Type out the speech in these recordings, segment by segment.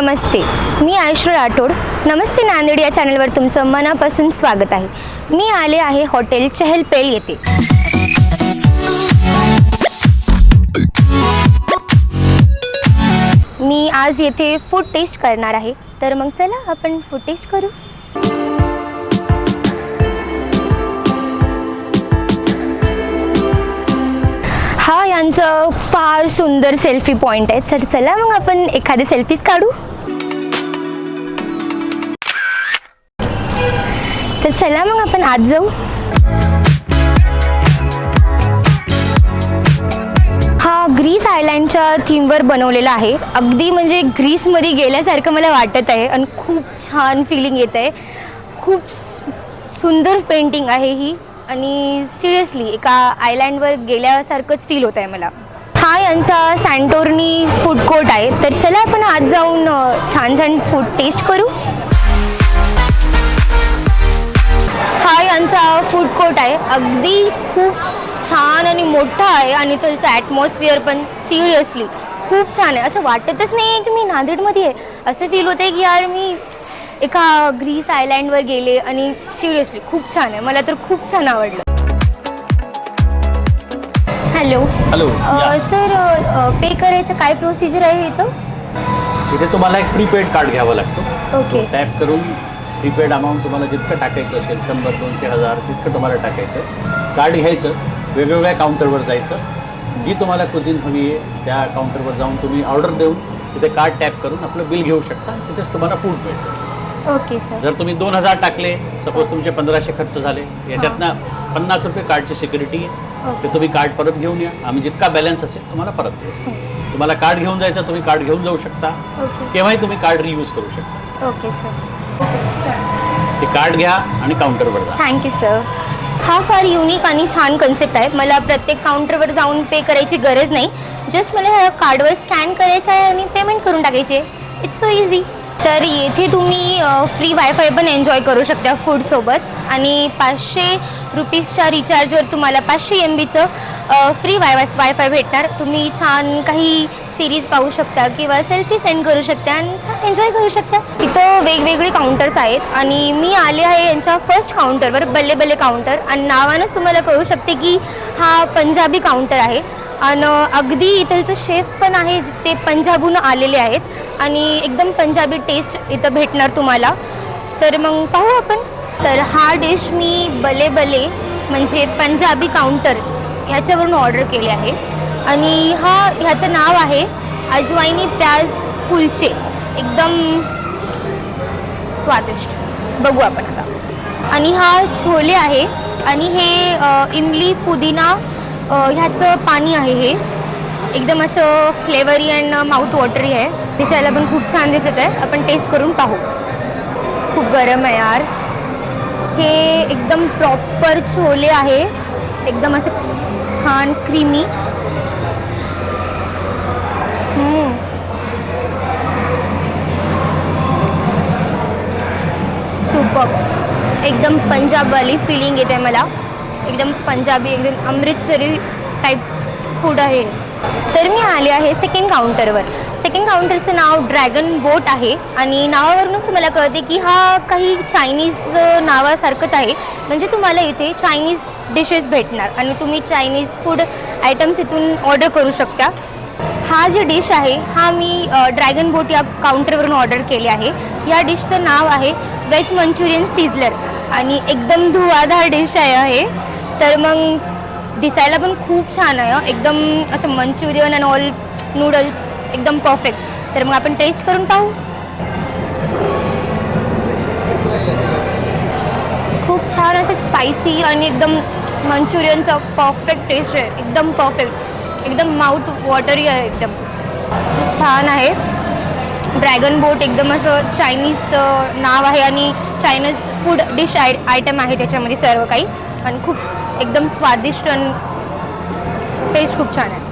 नमस्ते. मी आयुष्य राठोड. नमस्ते नांदेड या चॅनलवर तुमचं मनापासून स्वागत आहे. मी आले आहे हॉटेल चहलपेल येथे. मी आज येथे फूड टेस्ट करणार आहे. तर मग चला आपण फूड टेस्ट करू. हा यांचं फार सुंदर सेल्फी पॉईंट आहे. तर चला मग आपण एखादी सेल्फीज काढू. तर चला मग आपण आज जाऊ. हा ग्रीस आयलँडच्या थीमवर बनवलेला आहे. अगदी म्हणजे ग्रीसमध्ये गेल्यासारखं मला वाटत आहे आणि खूप छान फिलिंग येत आहे. खूप सुंदर पेंटिंग आहे ही आणि सिरियसली एका आयलँडवर गेल्यासारखंच फील होत आहे मला. हा यांचा सँटोर्नी फूड कोर्ट आहे. तर चला आपण आज जाऊन छान छान फूड टेस्ट करू. हा यांचा फूड कोर्ट आहे. अगदी खूप छान आणि मोठा आहे आणि त्याचं ॲटमॉस्फिअर पण सिरियसली खूप छान आहे. असं वाटतच नाही आहे की मी नांदेडमध्ये आहे. असं फील होतं की यार मी एका ग्रीस आयलँडवर गेले आणि सिरियसली खूप छान आहे. मला तर खूप छान आवडलं. हॅलो हॅलो सर पे करायचं काय प्रोसिजर आहे इथं इथे तुम्हाला एक प्रीपेड कार्ड घ्यावं लागतं. ओके टॅप करून प्रीपेड अमाऊंट तुम्हाला जितकं टाकायचं असेल शंभर दोनशे हजार तितकं तुम्हाला टाकायचं. कार्ड घ्यायचं वेगवेगळ्या काउंटरवर जायचं. जी तुम्हाला कुझिन हवी आहे त्या काउंटरवर जाऊन तुम्ही ऑर्डर देऊन तिथे कार्ड टॅप करून आपलं बिल घेऊ शकता. तिथेच तुम्हाला फूड मिळतं ओके सर जर तुम्ही दोन हजार टाकले सपोज तुमचे पंधराशे खर्च झाले याच्यातनं पन्नास रुपये कार्डची सिक्युरिटी आहे. ते तुम्ही कार्ड परत घेऊन या. आम्ही जितका बॅलन्स असेल तुम्हाला परत देऊ. तुम्हाला कार्ड घेऊन जायचं तुम्ही कार्ड घेऊन जाऊ शकता. केव्हाही तुम्ही कार्ड रियूज करू शकता. ओके सर ते कार्ड घ्या आणि काउंटरवर जा. थँक्यू सर हा फार युनिक आणि छान कन्सेप्ट आहे. मला प्रत्येक काउंटरवर जाऊन पे करायची गरज नाही. जस्ट मला ह्या कार्डवर स्कॅन करायचं आहे आणि पेमेंट करून टाकायचे इट्स सो इझी तर येथे तुम्ही फ्री वायफाय पण एन्जॉय करू शकता फूडसोबत आणि पाचशे रुपीजच्या रिचार्जवर तुम्हाला पाचशे एम बीचं फ्री वाय वायफाय भेटणार. तुम्ही छान काही सिरीज पाहू शकता किंवा सेल्फी सेंड करू शकता आणि छान एन्जॉय करू शकता. इथं वेगवेगळे काउंटर्स आहेत आणि मी आले आहे यांच्या फर्स्ट काउंटरवर बल्ले बल्ले काउंटर आणि नावानंच तुम्हाला कळू शकते की हा पंजाबी काउंटर आहे. आणि अगदी इथलचं शेफ पण आहे ते पंजाबहून आलेले आहेत. आणि एकदम पंजाबी टेस्ट इथं भेटणार तुम्हाला. तर मग पाहू आपण. तर हा डिश मी बले बले म्हणजे पंजाबी काउंटर ह्याच्यावरून ऑर्डर केले आहे. आणि हा ह्याचं नाव आहे अजवाईनी प्याज कुलचे. एकदम स्वादिष्ट. बघू आपण आता. आणि हा छोले आहे आणि हे इमली पुदिना ह्याचं पाणी आहे हे. एकदम असं फ्लेवरी अँड माउथ वॉटरी आहे. दिसायला पण खूप छान दिसत आहे. आपण टेस्ट करून पाहू. खूप गरम आहे यार. हे एकदम प्रॉपर छोले आहे. एकदम असं छान क्रीमी सुपर एकदम पंजाबवाली फिलिंग येते मला. एकदम पंजाबी एकदम अमृतसरी टाईप फूड आहे. तर मी आले आहे सेकंड काउंटरवर सेकंड काउंटरचं नाव ड्रॅगन बोट आहे. आणि नावावरूनच तुम्हाला कळते की हा काही चायनीज नावासारखंच आहे. म्हणजे तुम्हाला इथे चायनीज डिशेस भेटणार. आणि तुम्ही चायनीज फूड आयटम्स इथून ऑर्डर करू शकता. हा जे डिश आहे हा मी ड्रॅगन बोट या काउंटरवरून ऑर्डर केले आहे. या डिशचं नाव आहे वेज मंचुरियन सिझलर आणि एकदम धुवाधार डिश आहे आहे तर मग दिसायला पण खूप छान आहे एकदम असं मंचुरियन अँड ऑल नूडल्स एकदम परफेक्ट तर मग आपण टेस्ट करून पाहू. खूप छान असं स्पायसी आणि एकदम मंचुरियनचं परफेक्ट टेस्ट आहे. एकदम परफेक्ट एकदम माउथ वॉटरी आहे एकदम. छान आहे. ड्रॅगन बोट एकदम असं चायनीज नाव आहे आणि चायनीज फूड डिश आय आयटम आहे त्याच्यामध्ये सर्व काही. आणि खूप एकदम स्वादिष्ट आणि टेस्ट खूप छान आहे.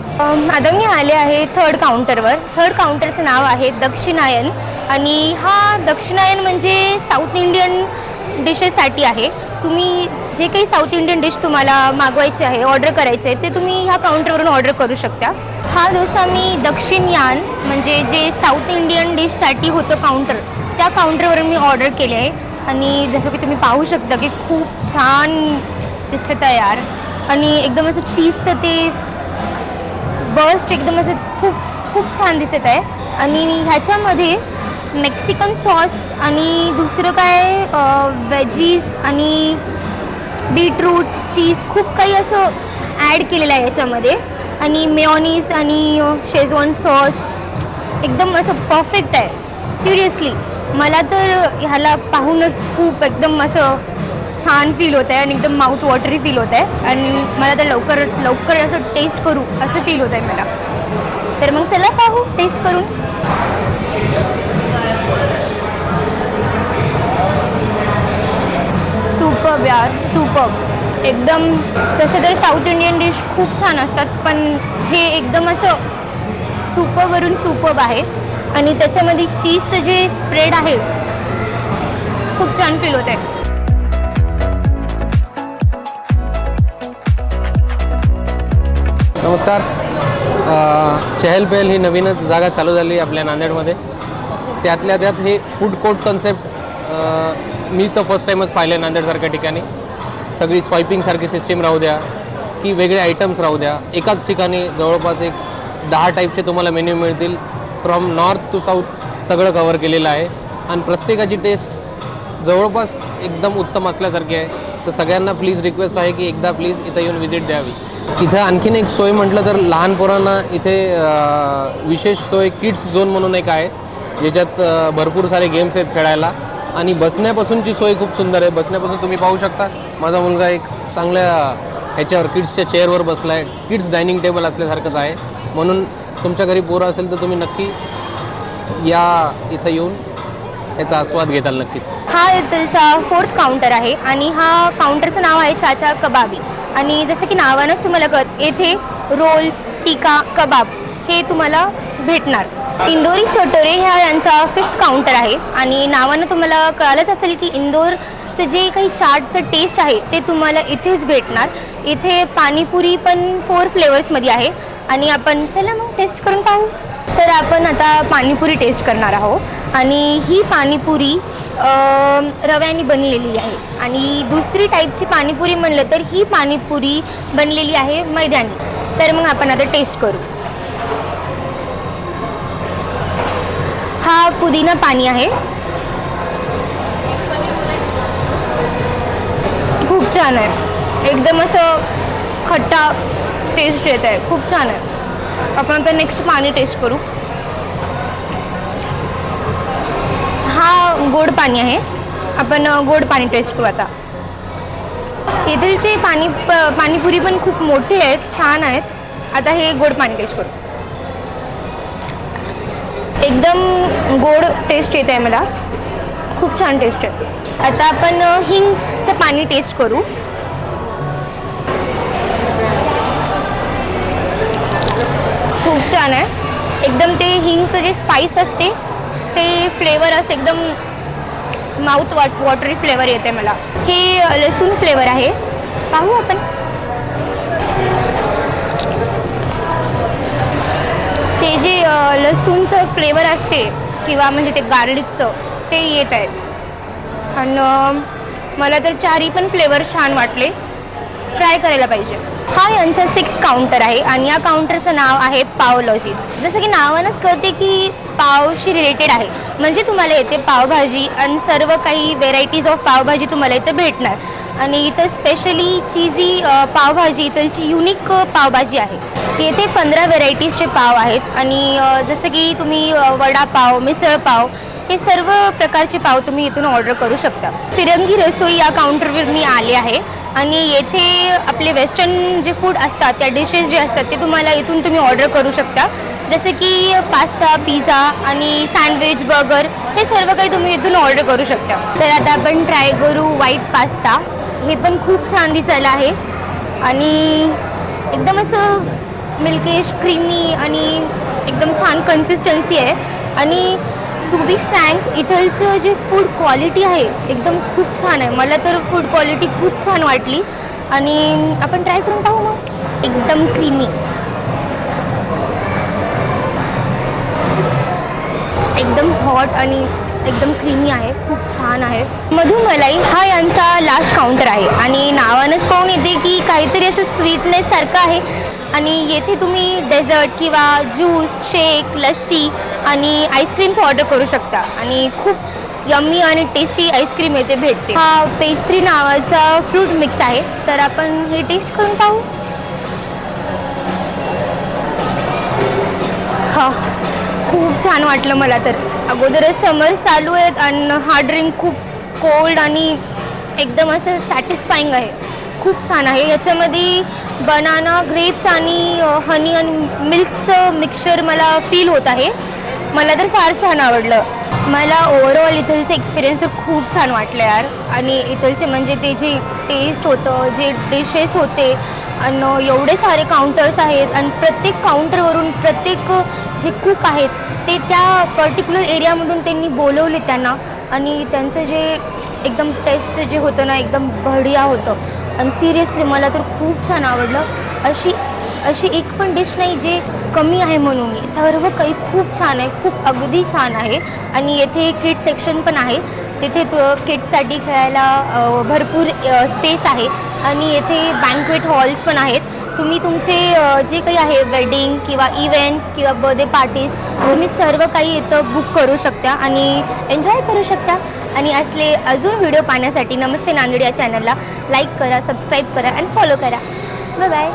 आता मी आले आहे थर्ड काउंटरवर थर्ड काउंटरचं नाव आहे दक्षिणायन. आणि हा दक्षिणायन म्हणजे साऊथ इंडियन डिशेससाठी आहे. तुम्ही जे काही साऊथ इंडियन डिश तुम्हाला मागवायचे आहे ऑर्डर करायचे आहे ते तुम्ही ह्या काउंटरवरून ऑर्डर करू शकता. हा डोसा मी दक्षिण यान म्हणजे जे साऊथ इंडियन डिशसाठी होतं काउंटर त्या काउंटरवरून मी ऑर्डर केले आहे. आणि जसं की तुम्ही पाहू शकता की खूप छान दिसत आहे यार. आणि एकदम असं चीजचं ते बस्ट एकदम असं खूप खूप छान दिसत आहे. आणि ह्याच्यामध्ये मेक्सिकन सॉस आणि दुसरं काय वेजीज आणि बीटरूट चीज खूप काही असं ॲड केलेलं आहे याच्यामध्ये. आणि मेओनीज आणि शेजवान सॉस एकदम असं परफेक्ट आहे. सिरियसली मला तर ह्याला पाहूनच खूप एकदम असं छान फील होत आहे आणि एकदम माउथ वॉटरी फील होत आहे. आणि मला तर लवकर लवकर असं टेस्ट करू असं फील होत आहे मला. तर मग चला पाहू टेस्ट करून. सुपर यार सुपर. एकदम तसं तर साऊथ इंडियन डिश खूप छान असतात पण हे एकदम असं सुपवरून सुपब आहे. आणि त्याच्यामध्ये चीजचं जे स्प्रेड आहे खूप छान फील होत आहे नमस्कार चहल पहल ही नवीनच जागा चालू झाली आपल्या नांदेडमध्ये. त्यातल्या त्यात हे फूड कोर्ट कन्सेप्ट मी तर फर्स्ट टाईमच पाहिले नांदेडसारख्या ठिकाणी. सगळी स्वायपिंगसारखी सिस्टीम राहू द्या की वेगळे आयटम्स राहू द्या. एकाच ठिकाणी जवळपास एक दहा टाईपचे तुम्हाला मेन्यू मिळतील. फ्रॉम नॉर्थ टू साऊथ सगळं कवर केलेलं आहे. आणि प्रत्येकाची टेस्ट जवळपास एकदम उत्तम असल्यासारखी आहे. तर सगळ्यांना प्लीज रिक्वेस्ट आहे की एकदा प्लीज इथं येऊन व्हिजिट द्यावी. इथं आणखीन एक सोय म्हटलं तर लहान पोरांना इथे विशेष सोय किड्स झोन म्हणून एक आहे. ज्याच्यात भरपूर सारे गेम्स आहेत खेळायला. आणि बसण्यापासूनची सोय खूप सुंदर आहे. बसण्यापासून तुम्ही पाहू शकता. माझा मुलगा एक चांगल्या ह्याच्यावर किड्सच्या चेअरवर बसला आहे किड्स डायनिंग टेबल असल्यासारखंच आहे. म्हणून तुमच्या घरी पोरं असेल तर तुम्ही नक्की या इथं येऊन याचा आस्वाद घेताल नक्कीच. हा इथलचा फोर्थ काउंटर आहे आणि हा काउंटरचं नाव आहे चाचा कबाबी. आणि जसं की नावानंच तुम्हाला कळत येथे रोल्स टिका कबाब हे तुम्हाला भेटणार. इंदोरी छोटोरे ह्या यांचा फिफ्थ काउंटर आहे. आणि नावानं तुम्हाला कळालंच असेल की इंदोरचं जे काही चाटचं टेस्ट आहे ते तुम्हाला इथेच भेटणार. इथे पाणीपुरी पण फोर फ्लेवर्समध्ये आहे. आणि आपण चला मग टेस्ट करून पाहू. तर आपण आता पाणीपुरी टेस्ट करणार आहोत. आणि ही पाणीपुरी रव्याने बनलेली आहे. आणि दुसरी टाईपची पाणीपुरी म्हणलं तर ही पाणीपुरी बनलेली आहे मैद्याने. तर मग आपण आता टेस्ट करू. पुदिना पाणी आहे. खूप छान आहे. एकदम असं खट्टा टेस्ट येत आहे. खूप छान आहे. आपण आता नेक्स्ट पाणी टेस्ट करू. हा गोड पाणी आहे. आपण गोड पाणी टेस्ट करू आता. येथीलचे पाणी प- पाणीपुरी पण खूप मोठे आहेत छान आहेत. आता हे गोड पाणी टेस्ट करू. एकदम गोड टेस्ट येत आहे मला. खूप छान टेस्ट आहे. आता आपण हिंगचं पाणी टेस्ट करू. खूप छान आहे. एकदम ते हिंगचं जे स्पाइस असते ते फ्लेवर असं एकदम माउथ वॉट वॉटरी फ्लेवर येते मला. हे लसूण फ्लेवर आहे. पाहू आपण. ते जे लसूणचं फ्लेवर असते किंवा म्हणजे ते गार्लिकचं ते येत आहे. आणि मला तर चारही पण फ्लेवर छान वाटले. ट्राय करायला पाहिजे. हा यांचा सिक्स काउंटर आहे आणि या काउंटरचं नाव आहे पावलॉजी जसं की नावानंच कळते की पावशी रिलेटेड आहे. म्हणजे तुम्हाला येते पावभाजी आणि सर्व काही व्हेरायटीज ऑफ पावभाजी तुम्हाला इथे भेटणार. आणि इथं स्पेशली चीजी पावभाजी इथलची युनिक पावभाजी आहे. येथे पंधरा व्हेरायटीजचे पाव आहेत आणि जसं की तुम्ही वडापाव मिसळपाव हे सर्व प्रकारचे पाव तुम्ही इथून ऑर्डर करू शकता. फिरंगी रसोई या काउंटरवर मी आले आहे आणि येथे आपले वेस्टर्न जे फूड असतात त्या डिशेस जे असतात ते तुम्हाला इथून तुम्ही ऑर्डर करू शकता. जसे की पास्ता पिझ्झा आणि सँडविच बर्गर हे सर्व काही तुम्ही इथून ऑर्डर करू शकता. तर आता आपण ट्राय करू व्हाईट पास्ता हे पण खूप छान दिसायला आहे. आणि एकदम असं मिल्केश क्रीमी आणि एकदम छान कन्सिस्टन्सी आहे. आणि टू बी फ्रँक इथलचं जे फूड क्वालिटी आहे एकदम खूप छान आहे. मला तर फूड क्वालिटी खूप छान वाटली. आणि आपण ट्राय करून पाहू मग. एकदम क्रीमी हॉट आणि एकदम क्रीमी आहे. खूप छान आहे. मधुमलाई हा यांचा लास्ट काउंटर आहे. आणि नावानंच पाहून येते की काहीतरी असं स्वीटनेस सारखं आहे. आणि येथे तुम्ही डेझर्ट किंवा ज्यूस शेक लस्सी आणि आईस्क्रीम्स ऑर्डर करू शकता. आणि खूप यम्मी आणि टेस्टी आईस्क्रीम येथे भेटते. हा पेस्ट्री नावाचा फ्रूट मिक्स आहे. तर आपण हे टेस्ट करून पाहू. हा खूप छान वाटलं मला तर. अगोदरच समर चालू आहेत आणि हा ड्रिंक खूप कोल्ड आणि एकदम असं सॅटिस्फाईंग आहे. खूप छान आहे. याच्यामध्ये बनाना ग्रेप्स आणि हनी आणि मिल्कचं मिक्सचर मला फील होत आहे. मला तर फार छान आवडलं. मला ओवरऑल इथलचं एक्सपिरियन्स तर खूप छान वाटलं यार. आणि इथलचे म्हणजे ते जे टेस्ट होतं जे डिशेस होते आणि एवढे सारे काउंटर्स आहेत. आणि प्रत्येक काउंटरवरून प्रत्येक जे कुक आहेत ते त्या पर्टिक्युलर एरियामधून त्यांनी बोलवले त्यांना. आणि त्यांचं जे एकदम टेस्ट जे होतं ना एकदम बढिया होतं. आणि सिरियसली मला तर खूप छान आवडलं. अशी अशी एक पण डिश नाही जे कमी आहे म्हणून. मी सर्व काही खूप छान आहे खूप अगदी छान आहे. आणि येथे किड सेक्शन पण आहे. तिथे किड्ससाठी खेळायला भरपूर स्पेस आहे. आणि येथे बँकवेट हॉल्स पण आहेत. तुम्ही तुमचे जे काही आहे वेडिंग किंवा इव्हेंट्स किंवा बर्थडे पार्टीज तुम्ही सर्व काही इथं बुक करू शकता आणि एन्जॉय करू शकता. आणि असले अजून व्हिडिओ पाहण्यासाठी नमस्ते नांदेड या चॅनलला लाईक करा सबस्क्राईब करा आणि फॉलो करा. Bye bye